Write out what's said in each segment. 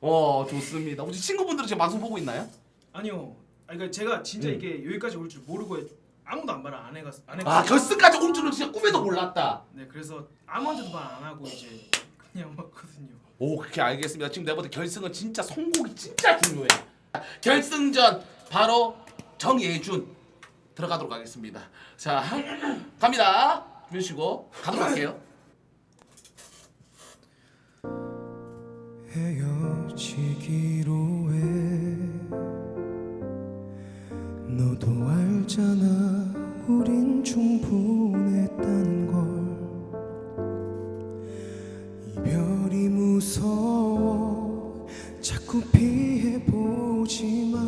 어 좋습니다. 혹시 친구분들은 지금 방송 보고 있나요? 아니요. 아 그러니까 제가 진짜 음. 이게 여기까지 올 줄 모르고 아무도 안 말을 안 해갔 안 해갔. 아 결승까지 올 줄은 진짜 꿈에도 몰랐다. 네 그래서 아무한테도 말 안 하고 이제 그냥 왔거든요. 오 그렇게 알겠습니다. 지금 내가 볼때 결승은 진짜 성공이 진짜 중요해. 결승전 바로 정예준 들어가도록 하겠습니다. 자 갑니다. 주시고 가도록 할게요. 지기로 해. 너도 알잖아 우린 충분했다는 걸. 이별이 무서워 자꾸 피해보지마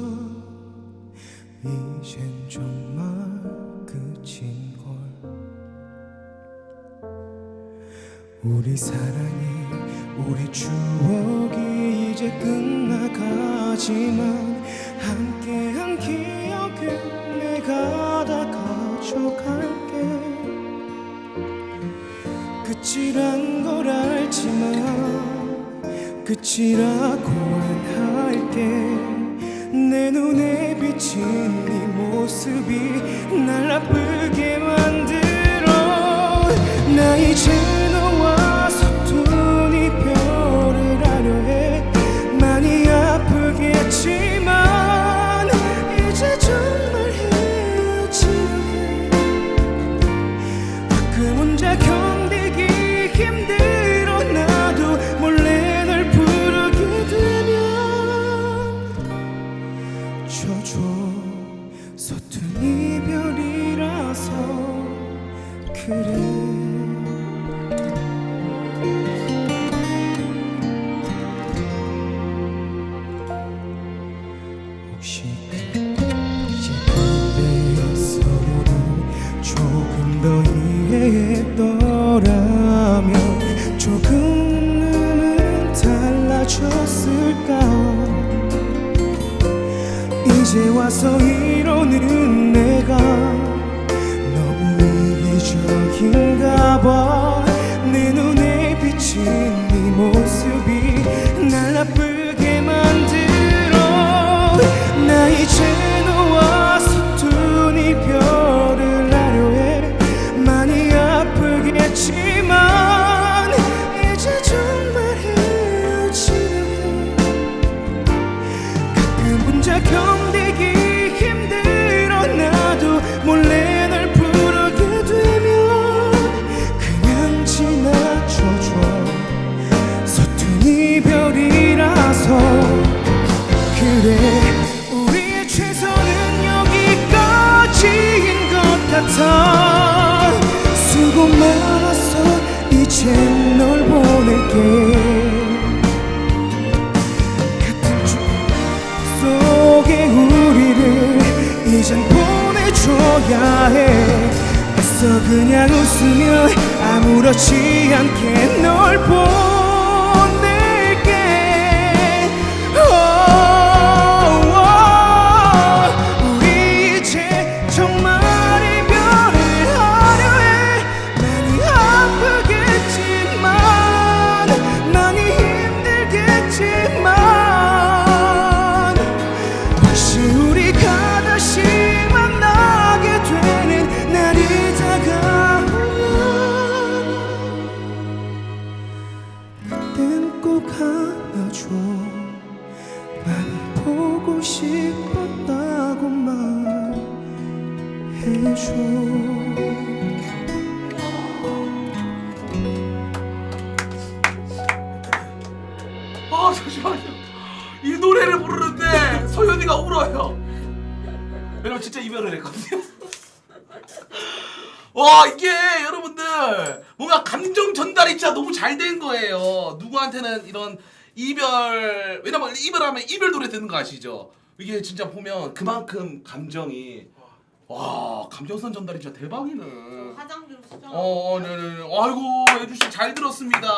이젠 정말 끝인 걸. 우리 사랑이 우리 추억이 이제 끝나가지만 함께한 기억은 내가 다 가져갈게. 끝이란 걸 알지만 끝이라고 안 할게 내 눈에 비친 네 모습이 날 아프게 만 그래. 혹시 이제 그때 서로를 조금 더 이해했더라면 조금은 달라졌을까? 이제 와서 이러는 내가 이별이라서 그래 우리의 최선은 여기까지인 것 같아. 수고 많았어 이젠 널 보낼게. 같은 주 속에 우리를 이젠 보내줘야 해. 애써 그냥 웃으며 아무렇지 않게 널 말해줘 아 잠시만요. 이 노래를 부르는데 소연이가 울어요. 여러분 진짜 이별을 했거든요. 와 이게 여러분들 뭔가 감정 전달이 진짜 너무 잘 된 거예요. 누구한테는 이런 이별 왜냐면 이별하면 이별 노래 듣는 거 아시죠? 이게 진짜 보면 그만큼 감정이 와 감정선 전달이 진짜 대박이네. 화장 좀 수정. 어, 네네네. 아이고, 예주 씨 잘 들었습니다.